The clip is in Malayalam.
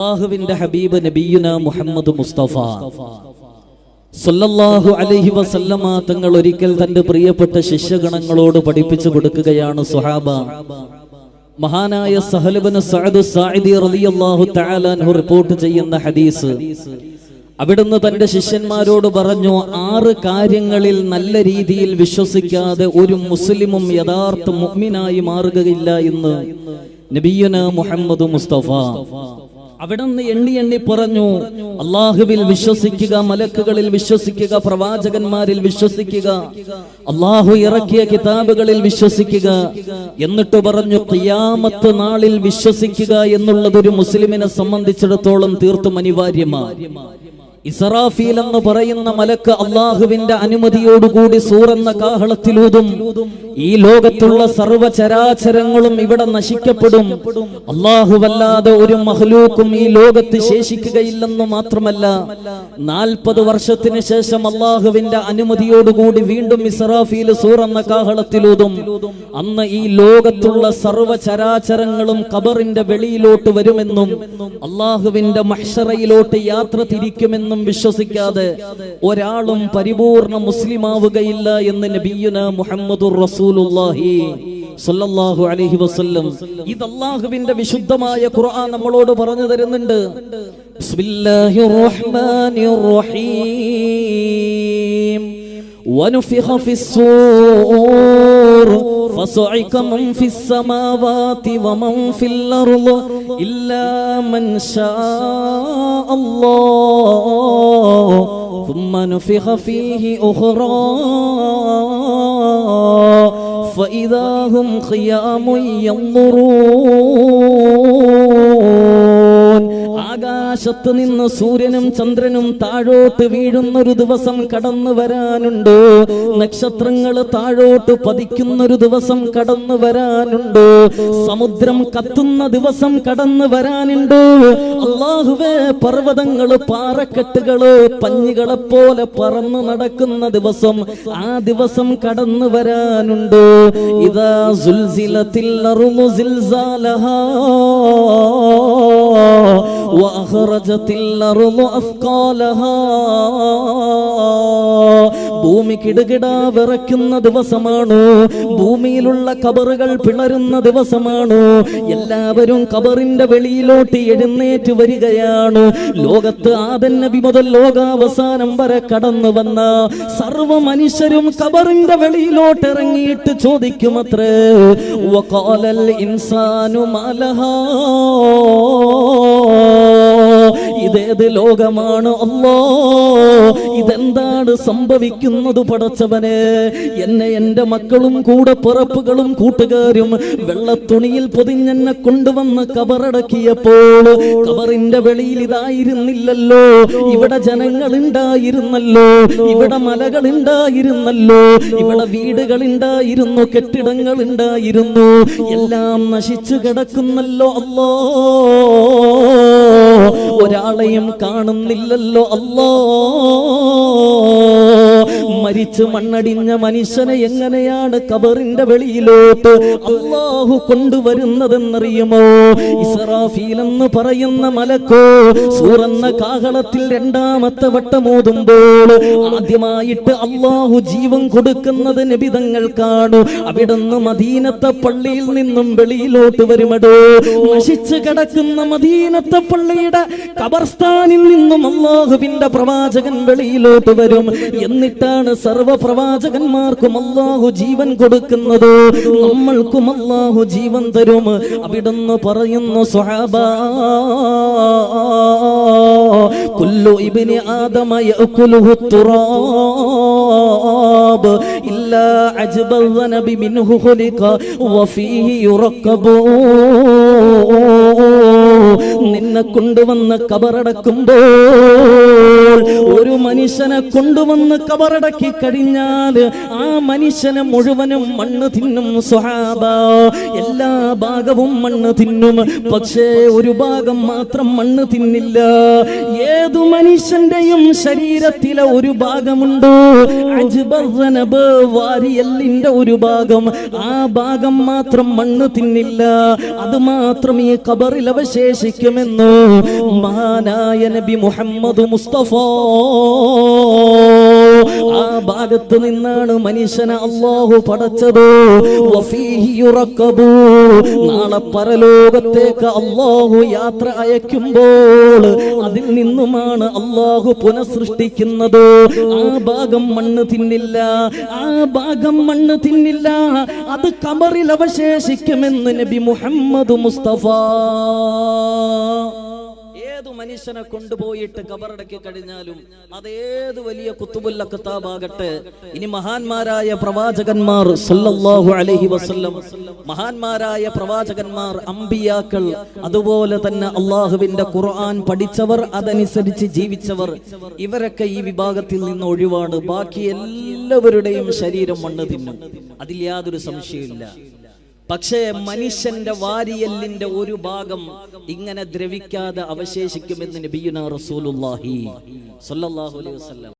അള്ളാഹുവിന്റെ ഹബീബ് നബിയുന മുഹമ്മദ് മുസ്തഫ. സല്ലല്ലാഹു അലൈഹി വസല്ലമ തങ്ങൾ ഒരിക്കൽ തന്റെ പ്രിയപ്പെട്ട ശിഷ്യഗണങ്ങളോട് പഠിപ്പിച്ചു കൊടുക്കുകയാണ് സുഹാബ മഹാനായ സഹലബന് സഅദ് സായിദി റളിയല്ലാഹു തആല അൻഹു റിപ്പോർട്ട് ചെയ്യുന്ന ഹദീസ്. അവിടുന്ന് തന്റെ ശിഷ്യന്മാരോട് പറഞ്ഞു ആറ് കാര്യങ്ങളിൽ നല്ല രീതിയിൽ വിശ്വസിക്കാതെ ഒരു മുസ്ലിമും യഥാർത്ഥ മുഅ്മിനായി മാറുകയില്ല എന്ന്. നബിയുന മുഹമ്മദ് മുസ്തഫ. അവിടുന്ന് എണ്ണി എണ്ണി പറഞ്ഞു അള്ളാഹുവിൽ വിശ്വസിക്കുക മലക്കുകളിൽ വിശ്വസിക്കുക പ്രവാചകന്മാരിൽ വിശ്വസിക്കുക അള്ളാഹു ഇറക്കിയ കിതാബുകളിൽ വിശ്വസിക്കുക. എന്നിട്ട് പറഞ്ഞു തിയാമത്ത് നാളിൽ വിശ്വസിക്കുക എന്നുള്ളത് ഒരു മുസ്ലിമിനെ സംബന്ധിച്ചിടത്തോളം തീർത്തും അനിവാര്യമാണ്. ഇസറാഫീൽ എന്ന് പറയുന്ന മലക്ക് അള്ളാഹുവിന്റെ അനുമതിയോടുകൂടി സൂറെന്ന കാഹളത്തിലൂതും ഈ ലോകത്തുള്ള സർവചരാചരങ്ങളും ഇവിടെ നശിക്കപ്പെടും. അള്ളാഹുവല്ലാതെ ഒരു മഹ്ലൂക്കും ഈ ലോകത്ത് ശേഷിക്കുകയില്ലെന്ന് മാത്രമല്ല നാൽപ്പത് വർഷത്തിന് ശേഷം അള്ളാഹുവിന്റെ അനുമതിയോടുകൂടി വീണ്ടും ഇസറാഫീൽ സൂറെന്ന കാഹളത്തിലൂതും അന്ന് ഈ ലോകത്തുള്ള സർവചരാചരങ്ങളും കബറിന്റെ വെളിയിലോട്ട് വരുമെന്നും അള്ളാഹുവിന്റെ മഹ്ഷറയിലോട്ട് യാത്ര തിരിക്കുമെന്നും വിശ്വസിക്കാതെ ഒരാളും പരിപൂർണ മുസ്ലിമാവുകയില്ല എന്ന് നബിയുന മുഹമ്മദുർ റസൂലുള്ളാഹി സല്ലല്ലാഹു അലൈഹി വസല്ലം. ഇത് അള്ളാഹുവിന്റെ വിശുദ്ധമായ ഖുർആൻ നമ്മളോട് പറഞ്ഞു തരുന്നുണ്ട്. ബിസ്മില്ലാഹിർ റഹ്മാനിർ റഹീം. ونفخ في الصور. فصعق من في السماوات ومن في الأرض إلا من شاء الله. ثم نفخ فيه أخرى. فإذا هم قيام ينظرون. ആകാശത്ത് നിന്ന് സൂര്യനും ചന്ദ്രനും താഴോട്ട് വീഴുന്ന ഒരു ദിവസം കടന്നു വരാനുണ്ടോ. നക്ഷത്രങ്ങൾ താഴോട്ട് പതിക്കുന്ന ഒരു ദിവസം കടന്നു വരാനുണ്ടോ. സമുദ്രം കത്തുന്ന ദിവസം കടന്നു വരാനുണ്ടോ. അള്ളാഹുവേ പർവതങ്ങൾ പാറക്കെട്ടുകൾ പഞ്ഞികളെ പോലെ പറന്നു നടക്കുന്ന ദിവസം ആ ദിവസം കടന്നു വരാനുണ്ടോ. ഇതാ സുൽസിലത്തിൽ وأخرجت الأرض أثقالها. ഭൂമി കിടുകിടാ വിറയ്ക്കുന്ന ദിവസമാണോ? ഭൂമിയിലുള്ള കബറുകൾ പിളരുന്ന ദിവസമാണോ? എല്ലാവരും കബറിന്റെ വെളിയിലോട്ട് എഴുന്നേറ്റ് വരികയാണ്. ലോകത്ത് ആദൻ നബി മുതൽ ലോകാവസാനം വരെ കടന്നു വന്ന സർവ മനുഷ്യരും കബറിന്റെ വെളിയിലോട്ട് ഇറങ്ങിയിട്ട് ചോദിക്കുമത്രേ വഖാലൽ ഇൻസാനു മലഹാ? ഇതേത് ലോകമാണ്? അല്ലോ ഇതെന്താണ് സംഭവിക്കുന്നത് പടച്ചവനെ? എന്നെ എന്റെ മക്കളും കൂടെ പിറപ്പുകളും കൂട്ടുകാരും വെള്ളത്തുണിയിൽ പൊതിഞ്ഞെന്നെ കൊണ്ടുവന്ന് കബറടക്കിയപ്പോൾ കബറിന്റെ വെളിയിൽ ഇതായിരുന്നില്ലല്ലോ. ഇവിടെ ജനങ്ങൾ ഉണ്ടായിരുന്നല്ലോ ഇവിടെ മലകൾ ഉണ്ടായിരുന്നല്ലോ ഇവിടെ വീടുകൾ ഉണ്ടായിരുന്നു കെട്ടിടങ്ങൾ ഉണ്ടായിരുന്നു എല്ലാം നശിച്ചു കിടക്കുന്നല്ലോ. അല്ലോ ഒരാളെയും കാണുന്നില്ലല്ലോ അല്ലോ. മരിച്ചു മണ്ണടിഞ്ഞ മനുഷ്യനെ എങ്ങനെയാണ് കബറിന്റെ വെളിയിലോട്ട് അള്ളാഹു കൊണ്ടുവരുന്നതെന്നറിയുമോ? ഇസറാഫീൽ എന്ന് പറയുന്ന മലക്കോ സൂറന്ന കാഹളത്തിൽ രണ്ടാമത്തെ വട്ടമോതുമ്പോൾ ആദ്യമായിട്ട് അള്ളാഹു ജീവൻ കൊടുക്കുന്നത് നബിതങ്ങൾക്കാണ് അവിടുന്ന് മദീനത്തെ പള്ളിയിൽ നിന്നും വെളിയിലോട്ട് വരുമടോ. നശിച്ചു കിടക്കുന്ന മദീനത്തെ പള്ളിയുടെ കബർസ്ഥാനിൽ നിന്നും അള്ളാഹുവിന്റെ പ്രവാചകൻ വെളിയിലോട്ട് വരും. എന്നിട്ടാണ് സർവ പ്രവാചകന്മാർക്കും അള്ളാഹു ജീവൻ കൊടുക്കുന്നത് നമ്മൾക്കും അള്ളാഹു ജീവൻ തരും. അവിടുന്ന് പറയുന്നു സ്വഹാബ കുല്ലു ഇബ്നി ആദമ യഅകുലുഹു തുറാബ് അജ്ബൽ നബി മിൻഹു ഖുലിഖ വഫീഹി യുറക്കബൂ. നിന്നെ കൊണ്ടുവന്ന് കബറടക്കുമ്പോൾ ഒരു മനുഷ്യനെ കൊണ്ടുവന്ന് കബറടക്കി കഴിഞ്ഞാൽ ആ മനുഷ്യനെ മുഴുവനും മണ്ണ് തിന്നും സ്വഹാബ എല്ലാ ഭാഗവും മണ്ണ് തിന്നും. പക്ഷേ ഒരു ഭാഗം മാത്രം മണ്ണ് തിന്നില്ല. ഏതു മനുഷ്യന്റെയും ശരീരത്തിലെ ഒരു ഭാഗമുണ്ട്? വാരിയല്ലിന്റെ ഒരു ഭാഗം. ആ ഭാഗം മാത്രം മണ്ണ് തിന്നില്ല. അത് മാത്രം ഈ കബറിൽ അവശേഷി അവശേഷിക്കുമെന്നു? മഹാനായ നബി മുഹമ്മദ് മുസ്തഫ ആ ഭാഗത്ത് നിന്നാണ് മനുഷ്യനെ അള്ളാഹു പടച്ചത്. നാളെ പരലോകത്തേക്ക് അള്ളാഹു യാത്ര അയക്കുമ്പോൾ അതിൽ നിന്നുമാണ് അള്ളാഹു പുനഃസൃഷ്ടിക്കുന്നത്. ആ ഭാഗം മണ്ണ് തിന്നില്ല. ആ ഭാഗം മണ്ണ് തിന്നില്ല. അത് കമറിൽ അവശേഷിക്കുമെന്ന് നബി മുഹമ്മദ് മുസ്തഫ. ഏതു മനുഷ്യനെ കൊണ്ടുപോയിട്ട് കബറടക്കി കഴിഞ്ഞാലും അതേത് വലിയ കുത്തുബുല്ല കിതാബാകട്ടെ ഇനി മഹാന്മാരായ പ്രവാചകന്മാർ സല്ലല്ലാഹു അലൈഹി വസല്ലം മഹാന്മാരായ പ്രവാചകന്മാർ അമ്പിയാക്കൾ അതുപോലെ തന്നെ അള്ളാഹുവിന്റെ ഖുർആൻ പഠിച്ചവർ അതനുസരിച്ച് ജീവിച്ചവർ ഇവരൊക്കെ ഈ വിഭാഗത്തിൽ നിന്ന് ഒഴിവാണ്. ബാക്കി എല്ലാവരുടെയും ശരീരം മണ്ണ് അതിൽ യാതൊരു സംശയമില്ല പക്ഷേ മനുഷ്യന്റെ വാരിയല്ലിന്റെ ഒരു ഭാഗം ഇങ്ങനെ ദ്രവിക്കാതെ അവശേഷിക്കുമെന്ന് നബിയുന റസൂലുള്ളാഹി സല്ലല്ലാഹു അലൈഹി വസല്ലം.